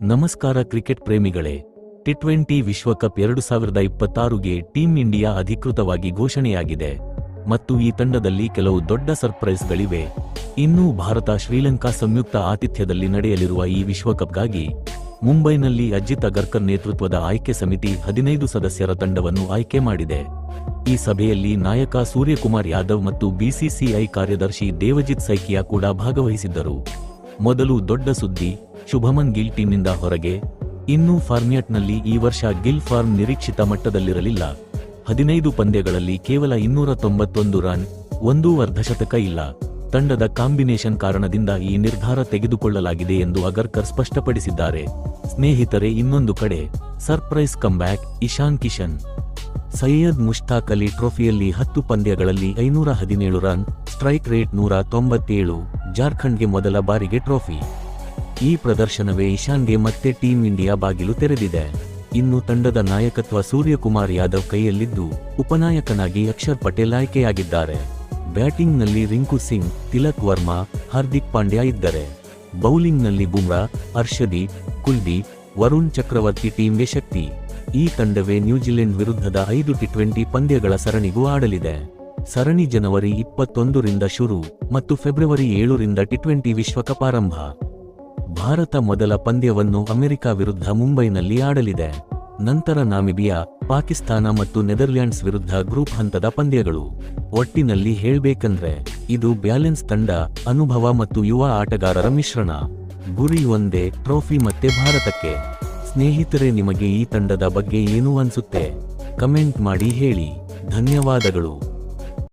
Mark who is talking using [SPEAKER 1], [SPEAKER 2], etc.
[SPEAKER 1] ನಮಸ್ಕಾರ cricket ಪ್ರೇಮಿಗಳೇ T twenty ವಿಶ್ವಕಪ್ ಎರಡು ಸಾವಿರದ ಇಪ್ಪತ್ತಾರುಗೆ ಟೀಂ ಇಂಡಿಯಾ ಅಧಿಕೃತವಾಗಿ ಘೋಷಣೆಯಾಗಿದೆ. ಮತ್ತು ಈ ತಂಡದಲ್ಲಿ ಕೆಲವು ದೊಡ್ಡ ಸರ್ಪ್ರೈಸ್ಗಳಿವೆ. ಇನ್ನೂ ಭಾರತ ಶ್ರೀಲಂಕಾ ಸಂಯುಕ್ತ ಆತಿಥ್ಯದಲ್ಲಿ ನಡೆಯಲಿರುವ ಈ ವಿಶ್ವಕಪ್ಗಾಗಿ ಮುಂಬೈನಲ್ಲಿ ಅಜಿತ್ ಅಗರ್ಕರ್ ನೇತೃತ್ವದ ಆಯ್ಕೆ ಸಮಿತಿ ಹದಿನೈದು ಸದಸ್ಯರ ತಂಡವನ್ನು ಆಯ್ಕೆ ಮಾಡಿದೆ. ಈ ಸಭೆಯಲ್ಲಿ ನಾಯಕ ಸೂರ್ಯಕುಮಾರ್ ಯಾದವ್ ಮತ್ತು ಬಿಸಿಸಿಐ ಕಾರ್ಯದರ್ಶಿ ದೇವಜಿತ್ ಸೈಕಿಯಾ ಕೂಡ ಭಾಗವಹಿಸಿದ್ದರು. ಮೊದಲು ದೊಡ್ಡ ಸುದ್ದಿ ಶುಭಮನ್ ಗಿಲ್ ಟೀಮ್ನಿಂದ ಹೊರಗೆ. ಇನ್ನೂ ಫಾರ್ಮಿಯಟ್ನಲ್ಲಿ ಈ ವರ್ಷ ಗಿಲ್ ಫಾರ್ಮ್ ನಿರೀಕ್ಷಿತ ಮಟ್ಟದಲ್ಲಿರಲಿಲ್ಲ. ಹದಿನೈದು ಪಂದ್ಯಗಳಲ್ಲಿ ಕೇವಲ ಇನ್ನೂರ ತೊಂಬತ್ತೊಂದು ರನ್, ಒಂದೂ ಅರ್ಧಶತಕ ಇಲ್ಲ. ತಂಡದ ಕಾಂಬಿನೇಷನ್ ಕಾರಣದಿಂದ ಈ ನಿರ್ಧಾರ ತೆಗೆದುಕೊಳ್ಳಲಾಗಿದೆ ಎಂದು ಅಗರ್ಕರ್ ಸ್ಪಷ್ಟಪಡಿಸಿದ್ದಾರೆ. ಸ್ನೇಹಿತರೆ, ಇನ್ನೊಂದು ಕಡೆ ಸರ್ಪ್ರೈಸ್ ಕಂಬ್ಯಾಕ್ ಇಶಾನ್ ಕಿಶನ್. ಸೈಯದ್ ಮುಷ್ತಾಕ್ ಅಲಿ ಟ್ರೋಫಿಯಲ್ಲಿ ಹತ್ತು ಪಂದ್ಯಗಳಲ್ಲಿ ಐನೂರ ಹದಿನೇಳು ರನ್, ಸ್ಟ್ರೈಕ್ ರೇಟ್ ನೂರ ತೊಂಬತ್ತೇಳು, ಜಾರ್ಖಂಡ್ಗೆ ಮೊದಲ ಬಾರಿಗೆ ಟ್ರೋಫಿ. ಈ ಪ್ರದರ್ಶನವೇ ಇಶಾನ್ಗೆ ಮತ್ತೆ ಟೀಂ ಇಂಡಿಯಾ ಬಾಗಿಲು ತೆರೆದಿದೆ. ಇನ್ನು ತಂಡದ ನಾಯಕತ್ವ ಸೂರ್ಯಕುಮಾರ್ ಯಾದವ್ ಕೈಯಲ್ಲಿದ್ದು, ಉಪನಾಯಕನಾಗಿ ಅಕ್ಷರ್ ಪಟೇಲ್ ಆಯ್ಕೆಯಾಗಿದ್ದಾರೆ. ಬ್ಯಾಟಿಂಗ್ನಲ್ಲಿ ರಿಂಕು ಸಿಂಗ್, ತಿಲಕ್ ವರ್ಮಾ, ಹಾರ್ದಿಕ್ ಪಾಂಡ್ಯ ಇದ್ದರೆ. ಬೌಲಿಂಗ್ನಲ್ಲಿ ಬುಮ್ರಾ, ಅರ್ಷದೀಪ್, ಕುಲ್ದೀಪ್, ವರುಣ್ ಚಕ್ರವರ್ತಿ ಟೀಮ್ಗೆ ಶಕ್ತಿ. ಈ ತಂಡವೇ ನ್ಯೂಜಿಲೆಂಡ್ ವಿರುದ್ಧದ ಐದು ಟಿ ಪಂದ್ಯಗಳ ಸರಣಿಗೂ ಆಡಲಿದೆ. ಸರಣಿ ಜನವರಿ ಇಪ್ಪತ್ತೊಂದರಿಂದ ಶುರು ಮತ್ತು ಫೆಬ್ರವರಿ ಏಳರಿಂದ ಟಿ ವಿಶ್ವಕಪ್ ಆರಂಭ. ಭಾರತ ಮೊದಲ ಪಂದ್ಯವನ್ನು ಅಮೆರಿಕ ವಿರುದ್ಧ ಮುಂಬೈನಲ್ಲಿ ಆಡಲಿದೆ. ನಂತರ ನಾಮಿಬಿಯಾ, ಪಾಕಿಸ್ತಾನ ಮತ್ತು ನೆದರ್ಲ್ಯಾಂಡ್ಸ್ ವಿರುದ್ಧ ಗ್ರೂಪ್ ಹಂತದ ಪಂದ್ಯಗಳು. ಒಟ್ಟಿನಲ್ಲಿ ಹೇಳ್ಬೇಕಂದ್ರೆ, ಇದು ಬ್ಯಾಲೆನ್ಸ್ ತಂಡ, ಅನುಭವ ಮತ್ತು ಯುವ ಆಟಗಾರರ ಮಿಶ್ರಣ. ಗುರಿ ಒಂದೇ, ಟ್ರೋಫಿ ಮತ್ತೆ ಭಾರತಕ್ಕೆ. ಸ್ನೇಹಿತರೆ ನಿಮಗೆ ಈ ತಂಡದ ಬಗ್ಗೆ ಏನು ಅನ್ಸುತ್ತೆ? ಕಮೆಂಟ್ ಮಾಡಿ ಹೇಳಿ. ಧನ್ಯವಾದಗಳು.